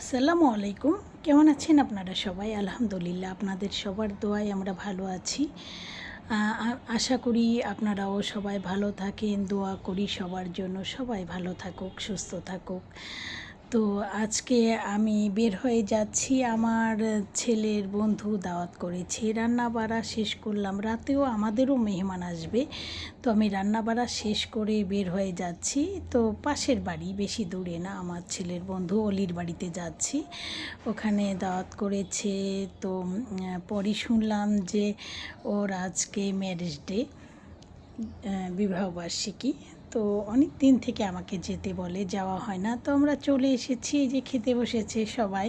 আসসালামু আলাইকুম। কেমন আছেন আপনারা সবাই? আলহামদুলিল্লাহ, আপনাদের সবার দোয়ায় আমরা ভালো আছি। আশা করি আপনারাও সবাই ভালো থাকেন, দোয়া করি সবার জন্য সবাই ভালো থাকুক, সুস্থ থাকুক। তো আজকে আমি বের হয়ে যাচ্ছি। আমার ছেলের বন্ধু দাওয়াত করেছে। রান্না বাড়া শেষ করলাম। রাতেও আমাদেরও মেহমান আসবে। তো আমি রান্না বাড়া শেষ করে বের হয়ে যাচ্ছি। তো পাশের বাড়ি, বেশি দূরে না, আমার ছেলের বন্ধু অলির বাড়িতে যাচ্ছি। ওখানে দাওয়াত করেছে। তো পরে শুনলাম যে ওর আজকে ম্যারেজ ডে বিবাহবার্ষিকী। তো অনেক দিন থেকে আমাকে যেতে বলে, যাওয়া হয় না। তো আমরা চলে এসেছি যে খেতে বসেছে সবাই।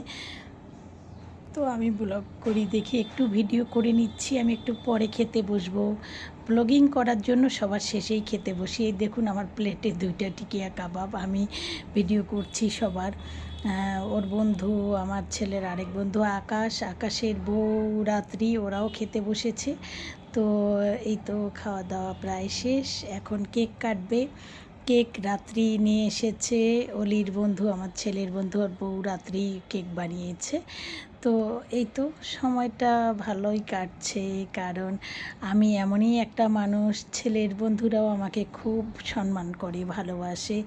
তো আমি ব্লগ করি, দেখি একটু ভিডিও করে নিচ্ছি, আমি একটু পরে খেতে বসবো। ব্লগিং করার জন্য সবার শেষেই খেতে বসি এই দেখুন আমার প্লেটে দুইটা টিকিয়া কাবাব, আমি ভিডিও করছি সবার। ওর বন্ধু, আমার ছেলের আরেক বন্ধু আকাশ, আকাশের বউ, রাত্রি, ওরাও খেতে বসেছে। তো এই তো খাওয়া দাওয়া প্রায় শেষ। এখন কেক কাটবে। কেক রাত্রি নিয়ে এসেছে। অলির বন্ধু, আমার ছেলের বন্ধু আর বউ রাত্রি কেক বানিয়েছে। তো এই তো সময়টা ভালোই কাটছে, কারণ আমি এমনই একটা মানুষ, ছেলের বন্ধুরাও আমাকে খুব সম্মান করে, ভালোবাসে।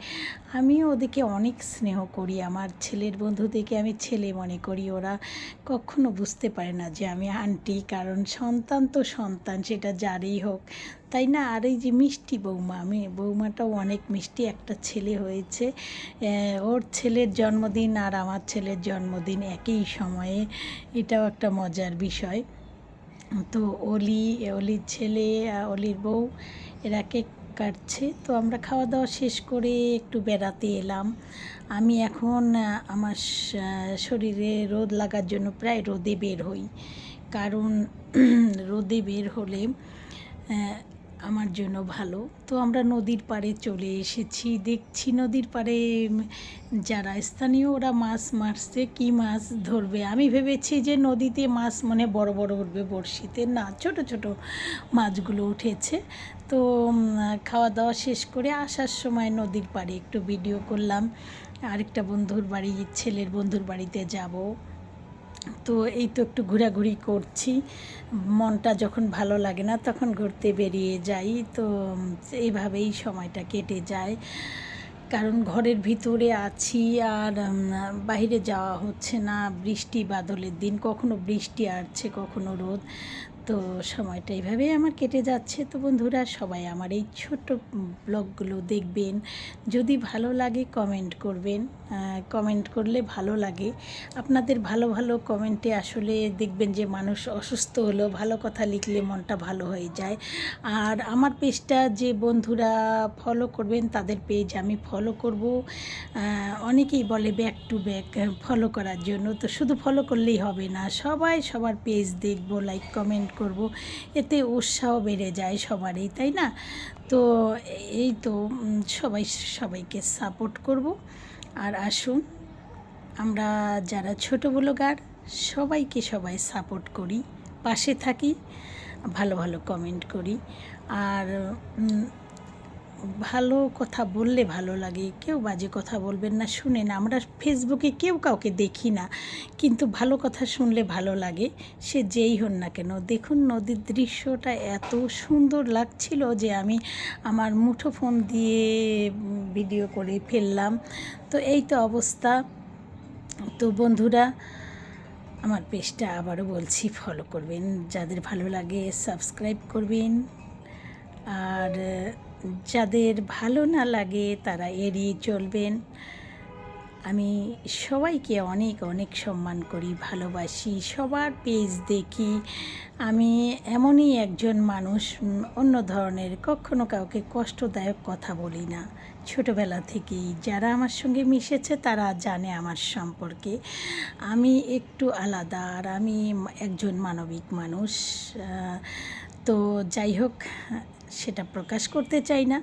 আমিও ওদেরকে অনেক স্নেহ করি। আমার ছেলের বন্ধুদেরকে আমি ছেলে মনে করি। ওরা কখনো বুঝতে পারে না যে আমি আন্টি কারণ সন্তান তো সন্তান, সেটা যারই হোক। তাই না? আর এই যে মিষ্টি বৌমা, আমি বৌমাটাও অনেক মিষ্টি একটা ছেলে হয়েছে। ওর ছেলের জন্মদিন আর আমার ছেলের জন্মদিন একই সময়ে। এটাও একটা মজার বিষয়। তো অলি, অলির ছেলে, অলির বউ, এরা কেক কাটছে। তো আমরা খাওয়া দাওয়া শেষ করে একটু বেড়াতে এলাম। আমি এখন আমার শরীরে রোদ লাগার জন্য প্রায় রোদে বের হই। কারণ রোদে বের হলে আমার জন্য ভালো। তো আমরা নদীর পাড়ে চলে এসেছি। দেখছি নদীর পাড়ে যারা স্থানীয় ওরা মাছ মারছে, কি মাছ ধরবে? আমি ভেবেছি যে নদীতে মাছ মানে বড় বড় উঠবে বড়শিতে। না, ছোট ছোট মাছগুলো উঠেছে। তো খাওয়া দাওয়া শেষ করে আসার সময় নদীর পাড়ে একটু ভিডিও করলাম। আরেকটা বন্ধুর বাড়ি, ছেলের বন্ধুর বাড়িতে যাব। তো এই তো একটু ঘোরাঘুরি করছি। মনটা যখন ভালো লাগে না তখন ঘুরতে বেরিয়ে যাই। তো এইভাবেই সময়টা কেটে যায়। কারণ ঘরের ভিতরে আছি আর বাইরে যাওয়া হচ্ছে না। বৃষ্টি বাদলের দিন। কখনো বৃষ্টি আসছে, কখনো রোদ। তো সময়টা এইভাবেই আমার কেটে যাচ্ছে। তো বন্ধুরা, সবাই আমার এই ছোট্ট ব্লগগুলো দেখবেন। যদি ভালো লাগে কমেন্ট করবেন। কমেন্ট করলে ভালো লাগে। আপনাদের ভালো ভালো কমেন্টে আসলে দেখবেন যে মানুষ অসুস্থ হলো, ভালো কথা লিখলে মনটা ভালো হয়ে যায়। আর আমার পেজটা যে বন্ধুরা ফলো করবেন, তাদের পেজ আমি ফলো করব। অনেকেই বলে ব্যাক টু ব্যাক ফলো করার জন্য। তো শুধু ফলো করলেই হবে না, সবাই সবার পেজ দেখব লাইক কমেন্ট করব, এতে উৎসাহ বেড়ে যায় সবারই, তাই না? তো এই তো সবাই, সবাইকে সাপোর্ট করব। আর আসুন, আমরা যারা ছোট ব্লগার, সবাইকে সবাই সাপোর্ট করি, পাশে থাকি, ভালো ভালো কমেন্ট করি। আর ভালো কথা বললে ভালো লাগে। কেউ বাজে কথা বলবেন না শুনেন আমরা ফেসবুকে কেউ কাউকে দেখি না, কিন্তু ভালো কথা শুনলে ভালো লাগে। সে যেই হন না কেন। দেখুন নদীর দৃশ্যটা এত সুন্দর লাগছিল যে আমি আমার মুঠো ফোন দিয়ে ভিডিও করে ফেললাম। তো এই তো অবস্থা। তো বন্ধুরা, আমার পেজটা আবারও বলছি ফলো করবেন। যাদের ভালো লাগে সাবস্ক্রাইব করবেন। আর যাদের ভালো না লাগে তারা এড়িয়ে চলবেন। আমি সবাইকে অনেক অনেক সম্মান করি, ভালোবাসি, সবার পেজ দেখি। আমি এমনই একজন মানুষ, অন্য ধরনের কখনো কাউকে কষ্টদায়ক কথা বলি না। ছোটোবেলা থেকেই যারা আমার সঙ্গে মিশেছে তারা জানে আমার সম্পর্কে। আমি একটু আলাদা আর আমি একজন মানবিক মানুষ তো যাই হোক, সেটা প্রকাশ করতে চাই না।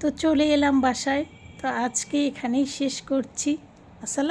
তো চলে এলাম বাসায়। তো আজকে এখানেই শেষ করছি। আসসালাম